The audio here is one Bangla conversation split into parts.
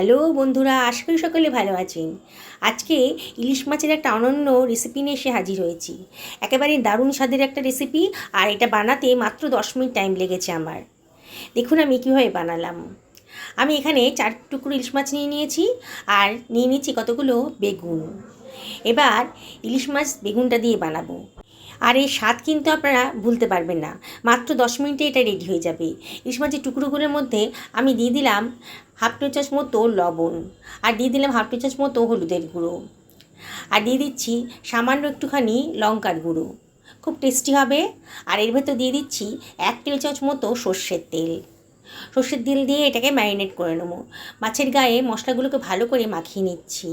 হ্যালো বন্ধুরা, আশা করি সকলে ভালো আছেন। আজকে ইলিশ মাছের একটা অনন্য রেসিপি নিয়ে এসে হাজির হয়েছি। একেবারে দারুণ স্বাদের একটা রেসিপি আর এটা বানাতে মাত্র দশ মিনিট টাইম লেগেছে আমার। দেখুন আমি কীভাবে বানালাম। আমি এখানে চার টুকরো ইলিশ মাছ নিয়ে নিয়েছি, আর নিয়ে নিয়েছি কতগুলো বেগুন। এবার ইলিশ মাছ বেগুনটা দিয়ে বানাবো। আর এই স্বাদ কিন্তু আপনারা ভুলতে পারবেন না। মাত্র দশ মিনিটে এটা রেডি হয়ে যাবে। ইলিশ মাছের টুকরোগুলোর মধ্যে আমি দিয়ে দিলাম হাফ টি চামচ মতো লবণ আর দিয়ে দিলাম হাফ টি চামচ মতো হলুদের গুঁড়ো। আর দিয়ে দিচ্ছি সামান্য একটুখানি লঙ্কার গুঁড়ো। খুব টেস্টি হবে। আর এর ভেতর দিয়ে দিচ্ছি এক টেবিল চামচ মতো সর্ষের তেল। সর্ষের তেল দিয়ে এটাকে ম্যারিনেট করে নেব। মাছের গায়ে মশলাগুলোকে ভালো করে মাখিয়ে নিচ্ছি।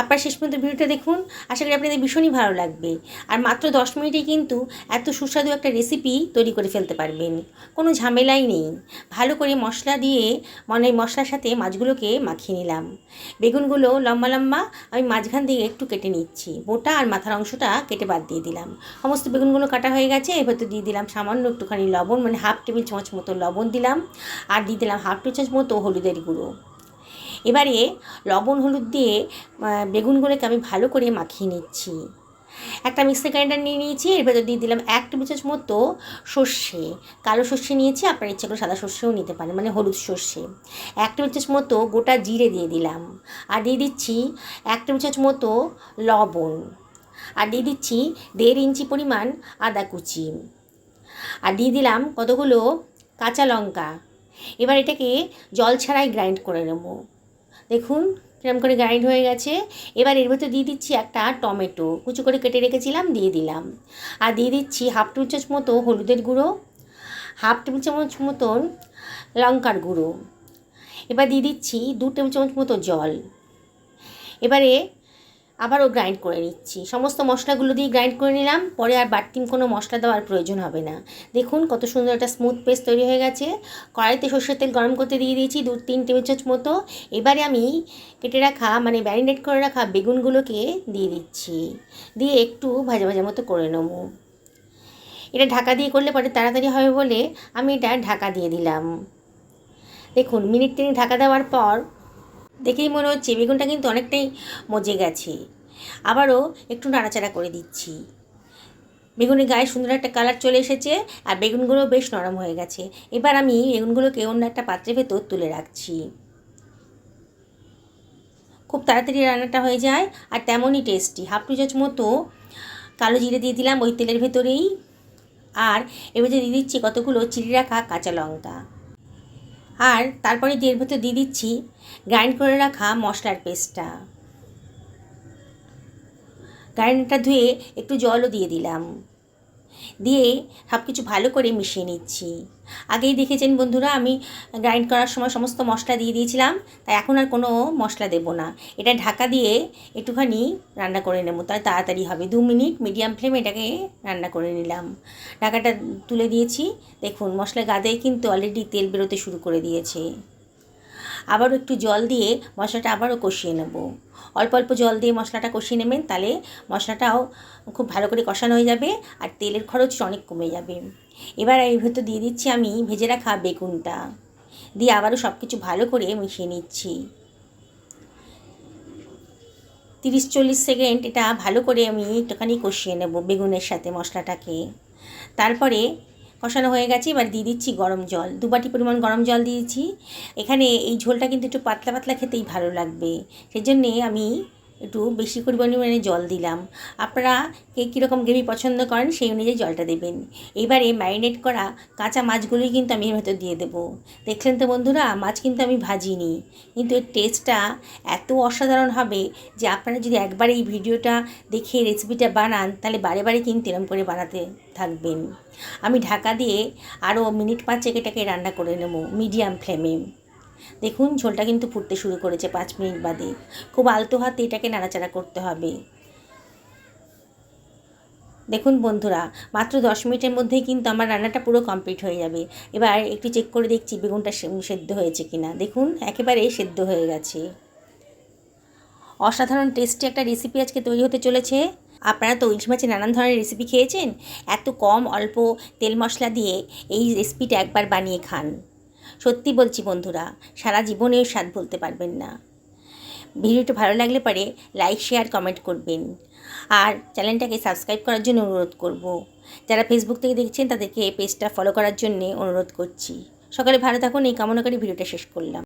আপনার শেষ পর্যন্ত ভিডিওটা দেখুন। আশা করি আপনাদের ভীষণই ভালো লাগবে। আর মাত্র দশ মিনিটে কিন্তু এত সুস্বাদু একটা রেসিপি তৈরি করে ফেলতে পারবেন। কোনো ঝামেলাই নেই। ভালো করে মশলা দিয়ে মানে মশলার সাথে মাছগুলোকে মাখিয়ে নিলাম। বেগুনগুলো লম্বা লম্বা আমি মাঝখান দিয়ে একটু কেটে নিচ্ছি। বোটা আর মাথার অংশটা কেটে বাদ দিয়ে দিলাম। সমস্ত বেগুনগুলো কাটা হয়ে গেছে। এবার তো দিয়ে দিলাম সামান্য একটুখানি লবণ মানে হাফ টেবিল চামচ মতো লবণ দিলাম। আর দিয়ে দিলাম হাফ টেবিল চামচ মতো হলুদের গুঁড়ো। এবারে লবণ, হলুদ দিয়ে বেগুনগুলোকে আমি ভালো করে মাখিয়ে নিচ্ছি। একটা মিক্সার গ্রাইন্ডার নিয়ে নিয়েছি, এর ভেতর দিয়ে দিলাম এক টেবিল চামচ মতো সর্ষে। কালো সর্ষে নিয়েছি, আপনার ইচ্ছা করে সাদা সর্ষেও নিতে পারেন মানে হলুদ সর্ষে। এক টেবিল চামচ মতো গোটা জিরে দিয়ে দিলাম। আর দিয়ে দিচ্ছি এক টেবিল চামচ মতো লবণ। আর দিয়ে দিচ্ছি দেড় ইঞ্চি পরিমাণ আদা কুচি। আর দিয়ে দিলাম কতগুলো কাঁচা লঙ্কা। এবার এটাকে জল ছাড়াই গ্রাইন্ড করে নেব। দেখুন, কিরম করে গ্রাইন্ড হয়ে গেছে। এবার এর ভেতর দিয়ে দিচ্ছি একটা টমেটো। কুচু করে কেটে রেখেছিলাম, দিয়ে দিলাম। আর দিয়ে দিচ্ছি হাফ টেবিল চামচ মতো হলুদের গুঁড়ো হাফ টেবিল চামচ মতন লঙ্কার গুঁড়ো। এবার দিয়ে দিচ্ছি দু টেবিল চামচ মতো জল। এবারে আবারও গ্রাইন্ড করে নিচ্ছি। সমস্ত মশলাগুলো দিয়ে গ্রাইন্ড করে নিলাম, পরে আর বাড়তি কোনো মশলা দেওয়ার প্রয়োজন হবে না। দেখুন কত সুন্দর একটা স্মুথ পেস্ট তৈরি হয়ে গেছে। কড়াইতে সর্ষের তেল গরম করতে দিয়ে দিয়েছি দু তিন টেবিল চামচ মতো। এবারে আমি কেটে রাখা মানে ম্যারিনেট করে রাখা বেগুনগুলোকে দিয়ে দিচ্ছি। দিয়ে একটু ভাজা ভাজা মতো করে নেব। এটা ঢাকা দিয়ে করলে পরে তাড়াতাড়ি হবে বলে আমি এটা ঢাকা দিয়ে দিলাম। দেখুন, মিনিট তিনি ঢাকা দেওয়ার পর দেখেই মনে হচ্ছে বেগুনটা কিন্তু অনেকটাই মজে গেছে। আবারও একটু নাড়াচাড়া করে দিচ্ছি। বেগুনের গায়ে সুন্দর একটা কালার চলে এসেছে আর বেগুনগুলো বেশ নরম হয়ে গেছে। এবার আমি বেগুনগুলোকে অন্য একটা পাত্রের ভেতর তুলে রাখছি। খুব তাড়াতাড়ি রান্নাটা হয়ে যায় আর তেমনই টেস্টি। হাফ টু চামচ মতো কালো জিরে দিয়ে দিলাম ওই তেলের ভেতরেই। আর এবার যে দিয়ে দিচ্ছি কতগুলো চিড়ে রাখা কাঁচা লঙ্কা। আর তারপরে দিয়ে ভেতর দিয়ে দিচ্ছি গ্রাইন্ড করে রাখা মশলার পেস্টটা গ্রাইন্ডারটা ধুয়ে একটু জলও দিয়ে দিলাম। দিয়ে সব কিছু ভালো করে মিশিয়ে নিচ্ছি। আগেই দেখেছেন বন্ধুরা, আমি গ্রাইন্ড করার সময় সমস্ত মশলা দিয়ে দিয়েছিলাম, তাই এখন আর কোনো মশলা দেবো না। এটা ঢাকা দিয়ে একটুখানি রান্না করে নেব, তাই তাড়াতাড়ি হবে। দু মিনিট মিডিয়াম ফ্লেমে এটাকে রান্না করে নিলাম। ঢাকাটা তুলে দিয়েছি। দেখুন, মশলা গাদায় কিন্তু অলরেডি তেল বেরোতে শুরু করে দিয়েছে। আবারও একটু জল দিয়ে মশলাটা আবারও কষিয়ে নেব। অল্প অল্প জল দিয়ে মশলাটা কষিয়ে নেবেন, তাহলে মশলাটাও খুব ভালো করে কষানো হয়ে যাবে আর তেলের খরচ অনেক কমে যাবে। এবার এর ভেতর দিয়ে দিচ্ছি আমি ভেজে রাখা বেগুনটা। দিয়ে আবারও সব কিছু ভালো করে মিশিয়ে নিচ্ছি। তিরিশ চল্লিশ সেকেন্ড এটা ভালো করে আমি একটুখানি কষিয়ে নেব বেগুনের সাথে মশলাটাকে। তারপরে কষানো হয়ে গেছে, এবার দিয়ে দিচ্ছি গরম জল। দু বাটি পরিমাণ গরম জল দিয়েছি এখানে এই ঝোলটা কিন্তু একটু পাতলা পাতলা খেতেই ভালো লাগবে। সেজন্যে আমি একটু বেশি পরিমাণে জল দিলাম। আপনারা কে কীরকম গ্রেভি পছন্দ করেন সেই অনুযায়ী জলটা দেবেন। এবারে ম্যারিনেট করা কাঁচা মাছগুলোই কিন্তু আমি এর ভেতর দিয়ে দেবো। দেখলেন তো বন্ধুরা, মাছ কিন্তু আমি ভাজিনি। কিন্তু এর টেস্টটা এত অসাধারণ হবে যে আপনারা যদি একবার এই ভিডিওটা দেখে রেসিপিটা বানান, তাহলে বারে বারে কিন্তু এরম করে বানাতে থাকবেন। আমি ঢাকা দিয়ে আরও মিনিট পাঁচেক এটাকে রান্না করে নেব মিডিয়াম ফ্লেমে দেখুন, ঝোলটা কিন্তু ফুটতে শুরু করেছে পাঁচ মিনিট বাদে। খুব আলতো হাতে এটাকে নাড়াচাড়া করতে হবে। দেখুন বন্ধুরা, মাত্র দশ মিনিটের মধ্যেই কিন্তু আমার রান্নাটা পুরো কমপ্লিট হয়ে যাবে। এবার একটু চেক করে দেখছি বেগুনটা সেদ্ধ হয়েছে কিনা। দেখুন, একেবারে সেদ্ধ হয়ে গেছে। অসাধারণ টেস্টি একটা রেসিপি আজকে তৈরি হতে চলেছে। আপনারা তো ইলিশ মাছের নানান ধরনের রেসিপি খেয়েছেন? এত কম অল্প তেল মশলা দিয়ে এই রেসিপিটা একবার বানিয়ে খান। সত্যি বলছি বন্ধুরা, সারা জীবনেও স্বাদ বলতে পারবেন না। ভিডিওটা ভালো লাগলে পারে লাইক, শেয়ার, কমেন্ট করবেন। আর চ্যানেলটাকে সাবস্ক্রাইব করার জন্য অনুরোধ করব। যারা ফেসবুক থেকে দেখছেন, তাদেরকে এই পেজটা ফলো করার জন্যে অনুরোধ করছি। সকালে ভালো থাকুন, এই কামনা করে ভিডিওটা শেষ করলাম।